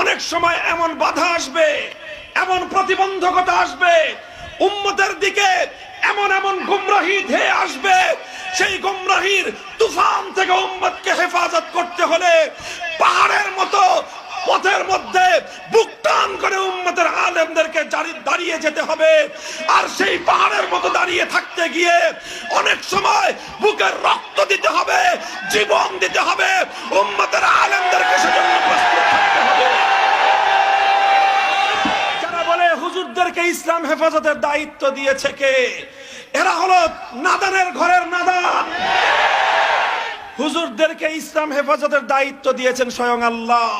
অনেক সময় এমন বাধা আসবে, এমন প্রতিবন্ধকতা আসবে, উম্মতের দিকে এমন এমন গুমরাহি ধেয়ে আসবে, সেই গুমরাহির তুফান থেকে উম্মতকে হেফাজত করতে হলে পাহাড়ের মতো পথের মধ্যে বুক টান করে উম্মতের আলেমদেরকে দাঁড়িয়ে যেতে হবে। আর সেই পাহাড়ের মতো দাঁড়িয়ে থাকতে গিয়ে অনেক সময় বুকের রক্ত দিতে হবে, জীবন দিতে হবে, উম্মতের আলেমদেরকে সেজন্য প্রস্তুত ইসলাম হেফাজতের দায়িত্ব দিয়েছে কে? এরা হলো নাদানের ঘরের নাদান হুজুরদেরকে ইসলাম হেফাজতের দায়িত্ব দিয়েছেন স্বয়ং আল্লাহ।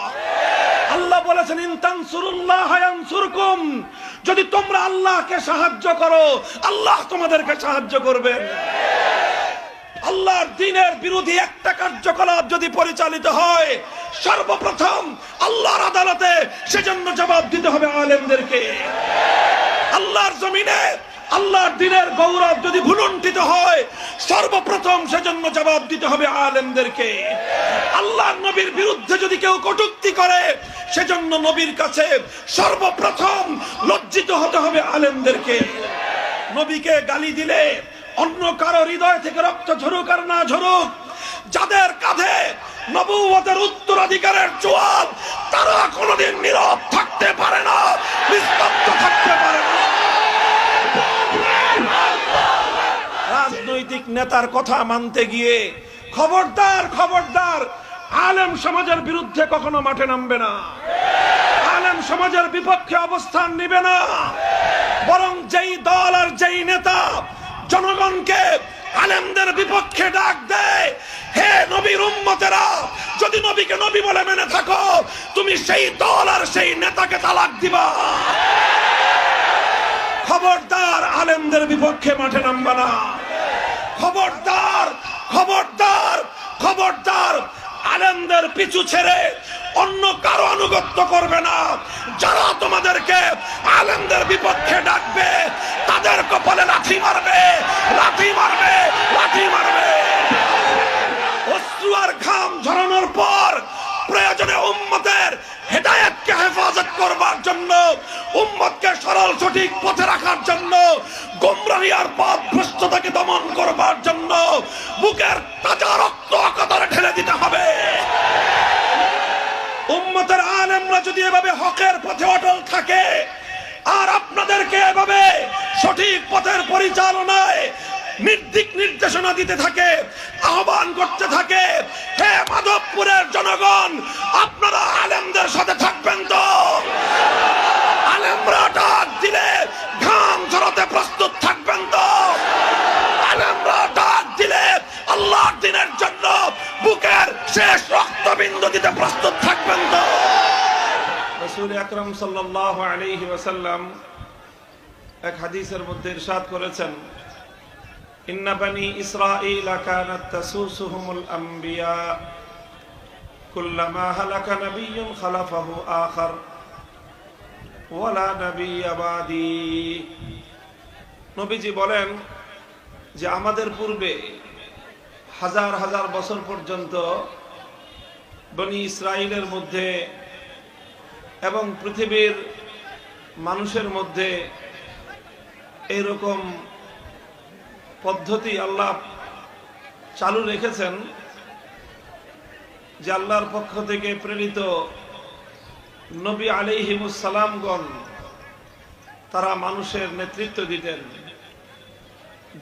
আল্লাহ বলেছেন ইনতানসুরুল্লাহ ইয়ানসুরকুম। যদি তোমরা আল্লাহকে সাহায্য করো, আল্লাহ তোমাদেরকে সাহায্য করবেন আল্লাহর দিনের বিরোধী একটা কার্যকলাপ যদি পরিচালিত হয়, সর্বপ্রথম আল্লাহর আদালতে সেজন্য জবাব দিতে হবে আলেমদেরকে। আল্লাহর জমিনে, আল্লাহর দিনের গৌরব যদি ভুলুণ্ঠিত হয়, সর্বপ্রথম সেজন্য জবাব দিতে হবে আলেমদেরকে। আল্লাহর নবীর বিরুদ্ধে যদি কেউ কটূক্তি করে, সেজন্য নবীর কাছে সর্বপ্রথম লজ্জিত হতে হবে আলেমদেরকে। নবীকে গালি দিলে অন্য কারও হৃদয় থেকে রক্ত ঝরুক আর না ঝরুক, যাদের কাঁধে নবুয়তের উত্তরাধিকারের জোয়াল তারা কোনোদিন নীরব থাকতে পারে না, নিস্তব্ধ থাকতে পারে না। রাজনৈতিক নেতার কথা মানতে গিয়ে খবরদার খবরদার, আলেম সমাজের বিরুদ্ধে কখনো মাঠে নামবে না। আলেম সমাজের বিপক্ষে অবস্থান নিবে না। বরং যেই দল আর যেই নেতা জনগণকে আলেমদের বিপক্ষে ডাক দেয়, হে নবীর উম্মতেরা, যদি নবীকে নবী বলে মেনে থাকো, তুমি সেই দল আর সেই নেতাকে তালাক দিবা। খবরদার আলেমদের বিপক্ষে মাঠে নামবা না। খবরদার খবরদার আলেমদের পিছু ছেড়ে অন্য কারও করবে না। যারা তোমাদেরকে আলেমদের বিপক্ষে ডাকবে, তাদের কপালে লাথি মারবে লাথি মারবে লাথি মারবে। আর ঘাম ঝরানোর পর প্রয়োজনে উম্মতের হেদায়েতকে হেফাজত করবার জন্য, উম্মতকে সরল সঠিক পথে রাখার জন্য, গোমরাহি আর পথ ভ্রষ্টতাকে দমন করবার জন্য বুকের তাজা রক্ত কাতারে ঠেলে দিতে হবে। উম্মতের আলেমরা যদি এভাবে হকের পথে অটল থাকে, আর আপনাদেরকে এভাবে সঠিক পথের পরিচালনায় নির্দিক নির্দেশনা দিতে থাকে, আহ্বান করতে থাকে, হে মাধবপুরের জনগণ প্রস্তুত থাকবেন তো। রসুল আকরম সাল্লাল্লাহু আলাইহি ওয়াসাল্লাম এক হাদিসের মধ্যে ইরশাদ করেছেন তাসুসুহুমুল কুল্লামা হালাকা খালাফাহু আখার, ওয়ালা নাবিয়্যা বাদি। নবীজি বলেন যে আমাদের পূর্বে হাজার হাজার বছর পর্যন্ত বনি ইসরায়েলের মধ্যে এবং পৃথিবীর মানুষের মধ্যে এরকম পদ্ধতি আল্লাহ চালু রেখেছেন যে আল্লাহর পক্ষ থেকে প্রেরিত নবী আলিহিমুসালামগণ তারা মানুষের নেতৃত্ব দিতেন,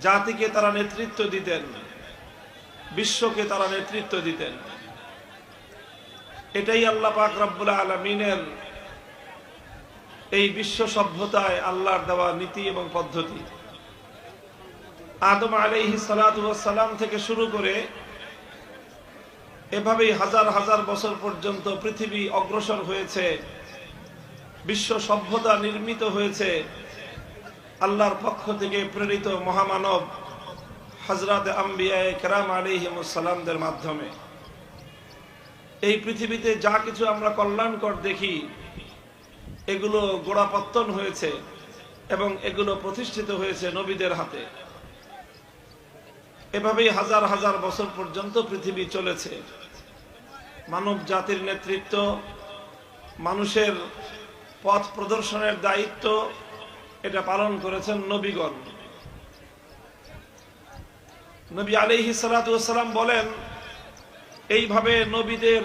জাতিকে তারা নেতৃত্ব দিতেন, বিশ্বকে তারা নেতৃত্ব দিতেন। এটাই আল্লাহ পাক রব্বুল আলমিনের এই বিশ্ব সভ্যতায় আল্লাহর দেওয়া নীতি এবং পদ্ধতি। আদম আলাইহি সালাম থেকে শুরু করে এভাবেই হাজার হাজার বছর পর্যন্ত পৃথিবী অগ্রসর হয়েছে, বিশ্ব সভ্যতা নির্মিত হয়েছে, আল্লাহর পক্ষ থেকে প্রেরিত মহামানব হজরত আম্বিয়ায় কেরাম আলিহিমসালামদের মাধ্যমে। এই পৃথিবীতে যা কিছু আমরা কল্যাণকর দেখি, এগুলো গোড়াপত্তন হয়েছে এবং এগুলো প্রতিষ্ঠিত হয়েছে নবীদের হাতে। এভাবেই হাজার হাজার বছর পর্যন্ত পৃথিবী চলেছে। মানব জাতির নেতৃত্ব, মানুষের পথ প্রদর্শনের দায়িত্ব, এটা পালন করেছেন নবীগণ। নবী আলিহি সালাম বলেন এইভাবে নবীদের